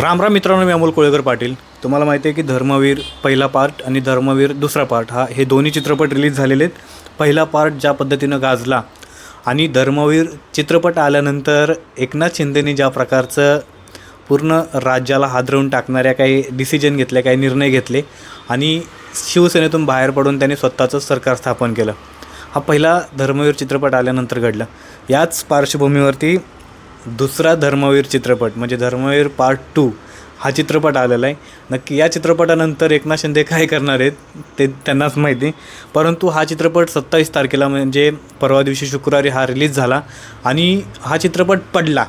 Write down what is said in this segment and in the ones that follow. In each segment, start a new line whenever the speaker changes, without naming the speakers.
राम राम मित्रांनो मी अमोल कोळेकर पाटील. तुम्हाला माहिती आहे की धर्मवीर पहिला पार्ट आणि धर्मवीर दुसरा पार्ट हा हे दोन्ही चित्रपट रिलीज झालेले आहेत. पहिला पार्ट ज्या पद्धतीनं गाजला आणि धर्मवीर चित्रपट आल्यानंतर एकनाथ शिंदेने ज्या प्रकारचं पूर्ण राज्याला हादरवून टाकणाऱ्या काही डिसिजन घेतल्या काही निर्णय घेतले आणि शिवसेनेतून बाहेर पडून त्याने स्वतःचं सरकार स्थापन केलं. हा पहिला धर्मवीर चित्रपट आल्यानंतर घडला. याच पार्श्वभूमीवरती दुसरा धर्मवीर चित्रपट म्हणजे धर्मवीर पार्ट टू हा चित्रपट आलेला आहे. नक्की या चित्रपटानंतर एकनाथ शिंदे काय करणार आहेत ते त्यांनाच माहिती. परंतु हा चित्रपट सत्तावीस तारखेला म्हणजे परवा दिवशी शुक्रवारी हा रिलीज झाला आणि हा चित्रपट पडला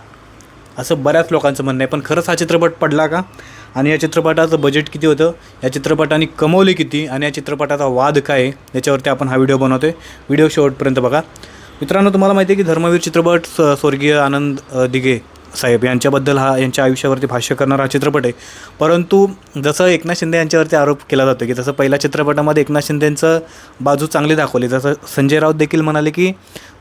असं बऱ्याच लोकांचं म्हणणं आहे. पण खरंच हा चित्रपट पडला का? आणि या चित्रपटाचं बजेट किती होतं? या चित्रपटाने कमवले किती? आणि या चित्रपटाचा वाद काय आहे? याच्यावरती आपण हा व्हिडिओ बनवतो आहे व्हिडिओ शेवटपर्यंत बघा. मित्रांनो तुम्हाला माहिती आहे की धर्मवीर चित्रपट स्वर्गीय आनंद दिघे साहेब यांच्याबद्दल हा यांच्या आयुष्यावरती भाष्य करणारा हा चित्रपट आहे. परंतु जसं एकनाथ शिंदे यांच्यावरती आरोप केला जातो की जसं पहिल्या चित्रपटामध्ये एकनाथ शिंदेंचं बाजू चांगली दाखवली. जसं संजय राऊत देखील म्हणाले की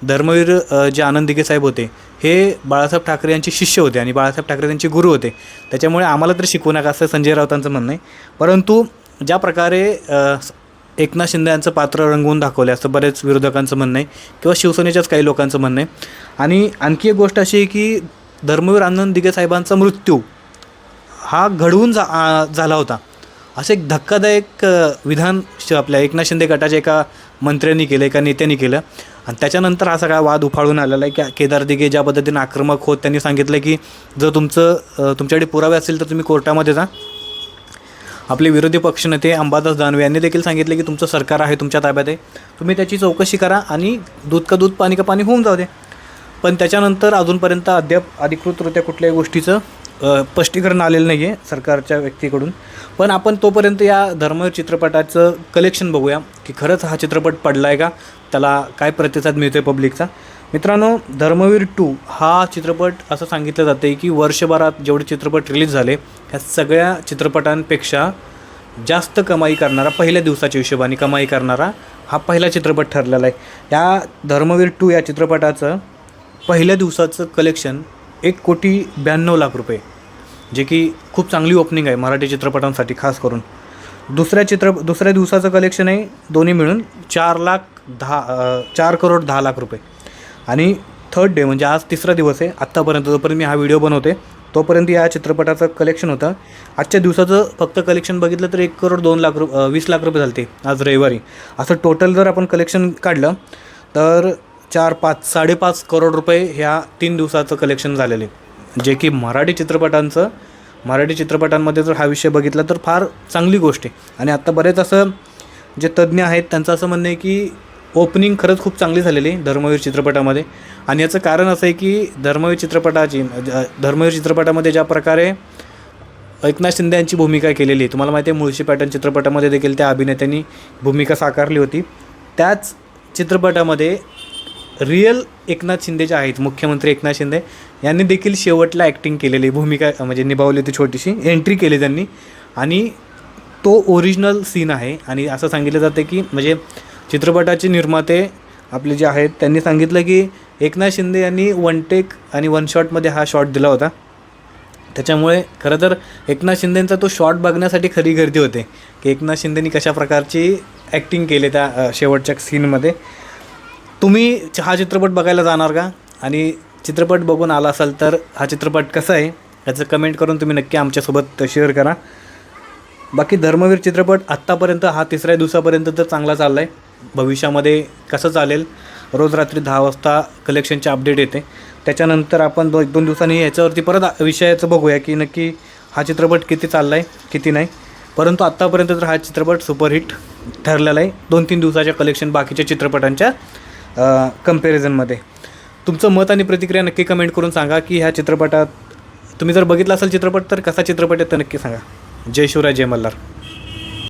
धर्मवीर जे आनंद दिघे साहेब होते हे बाळासाहेब ठाकरे यांचे शिष्य होते आणि बाळासाहेब ठाकरे त्यांचे गुरु होते. त्याच्यामुळे आम्हाला तर शिकवू नका असं संजय राऊतांचं म्हणणं आहे. परंतु ज्या प्रकारे एकनाथ शिंदे यांचं पात्र रंगवून दाखवले असं बरेच विरोधकांचं म्हणणं आहे. किंवा शिवसेनेच्याच काही लोकांचं म्हणणं आहे. आणि आणखी एक गोष्ट अशी आहे की धर्मवीर आनंद दिघे साहेबांचा मृत्यू हा घडवून जा झाला होता. असं एक धक्कादायक विधान श आपल्या एकनाथ शिंदे गटाच्या एका मंत्र्यांनी केलं एका नेत्यांनी केलं. आणि त्याच्यानंतर हा सगळा वाद उफाळून आलेला आहे. की केदार दिघे ज्या पद्धतीनं आक्रमक होत त्यांनी सांगितलं की जर तुमचं तुमच्याकडे पुरावे असेल तर तुम्ही कोर्टामध्ये जा. आपले विरोधी पक्षनेते अंबादास दानवे यांनी देखील सांगितले की तुमचं सरकार आहे तुमच्या ताब्यात आहे. तुम्ही त्याची चौकशी करा आणि दूध का दूध पाणी का पाणी होऊन जाऊ दे. पण त्याच्यानंतर अजूनपर्यंत अद्याप अधिकृतरित्या कुठल्याही गोष्टीचं स्पष्टीकरण आलेलं नाही आहे सरकारच्या व्यक्तीकडून. पण आपण तोपर्यंत या धर्मवीर चित्रपटाचं कलेक्शन बघूया की खरंच हा चित्रपट पडला आहे का? त्याला काय प्रतिसाद मिळतो आहे पब्लिकचा मित्रांनो धर्मवीर टू हा चित्रपट असं सांगितलं जातं आहे की वर्षभरात जेवढे चित्रपट रिलीज झाले ह्या सगळ्या चित्रपटांपेक्षा जास्त कमाई करणारा पहिल्या दिवसाच्या हिशोबाने कमाई करणारा हा पहिला चित्रपट ठरलेला आहे. या धर्मवीर टू या चित्रपटाचं पहिल्या दिवसाचं कलेक्शन एक कोटी ब्याण्णव लाख रुपये जे की खूप चांगली ओपनिंग आहे मराठी चित्रपटांसाठी खास करून. दुसऱ्या चित्र दुसऱ्या दिवसाचं कलेक्शन आहे दोन्ही मिळून चार लाख दहा चार करोड दहा लाख रुपये. आणि थर्ड डे म्हणजे आज तिसरा दिवस आहे. आत्तापर्यंत जोपर्यंत मी हा व्हिडिओ बनवते तोपर्यंत या चित्रपटाचं कलेक्शन होतं. आजच्या दिवसाचं फक्त कलेक्शन बघितलं तर एक करोड दोन लाख रु वीस लाख रुपये झाले आज रविवारी. असं टोटल जर आपण कलेक्शन काढलं तर चार पाच साडेपाच करोड रुपये ह्या तीन दिवसाचं कलेक्शन झालेले जे की मराठी चित्रपटांचं मराठी चित्रपटांमध्ये जर हा विषय बघितला तर फार चांगली गोष्ट आहे. आणि आत्ता बरेच असं जे तज्ज्ञ आहेत त्यांचं असं म्हणणं आहे की ओपनिंग खरंच खूप चांगली झालेली आहे धर्मवीर चित्रपटामध्ये. आणि याचं कारण असं आहे की धर्मवीर चित्रपटाची धर्मवीर चित्रपटामध्ये ज्या प्रकारे एकनाथ शिंदे यांची भूमिका केलेली आहे तुम्हाला माहिती आहे मुळशी पॅटर्न चित्रपटामध्ये देखील त्या अभिनेत्यांनी भूमिका साकारली होती. त्याच चित्रपटामध्ये रिअल एकनाथ शिंदे जे आहेत मुख्यमंत्री एकनाथ शिंदे यांनी देखील शेवटला ॲक्टिंग केलेली भूमिका म्हणजे निभावली होती छोटीशी एंट्री केली त्यांनी. आणि तो ओरिजिनल सीन आहे. आणि असं सांगितलं जातं की म्हणजे चित्रपटाचे निर्माते आपले जे आहेत त्यांनी सांगितलं की एकनाथ शिंदे यांनी वन टेक आणि वन शॉटमध्ये हा शॉट दिला होता. त्याच्यामुळे खरं तर एकनाथ शिंदेंचा तो शॉट बघण्यासाठी खरी गर्दी होते की एकनाथ शिंदेनी कशा प्रकारची ॲक्टिंग केली त्या शेवटच्या सीनमध्ये तुम्ही च- हा चित्रपट बघायला जाणार का? आणि चित्रपट बघून आला असाल तर हा चित्रपट कसा आहे? याचं कमेंट करून तुम्ही नक्की आमच्यासोबत शेअर करा. बाकी धर्मवीर चित्रपट आत्तापर्यंत हा तिसऱ्या दिवसापर्यंत तर चांगला चालला आहे भविष्यामध्ये कसं चालेल? रोज रात्री दहा वाजता कलेक्शनचे अपडेट येते. त्याच्यानंतर आपण दो एक दोन दिवसांनी याच्यावरती परत विषयाचं बघूया की नक्की हा चित्रपट किती चालला आहे किती नाही. परंतु आत्तापर्यंत तर हा चित्रपट सुपरहिट ठरलेला आहे. दोन तीन दिवसाच्या कलेक्शन बाकीच्या चित्रपटांच्या कम्पॅरिझनमध्ये तुमचं मत आणि प्रतिक्रिया नक्की कमेंट करून सांगा की ह्या चित्रपटात तुम्ही जर बघितला असेल चित्रपट तर कसा चित्रपट आहे तर नक्की सांगा. जय शिवराय जय मल्हार.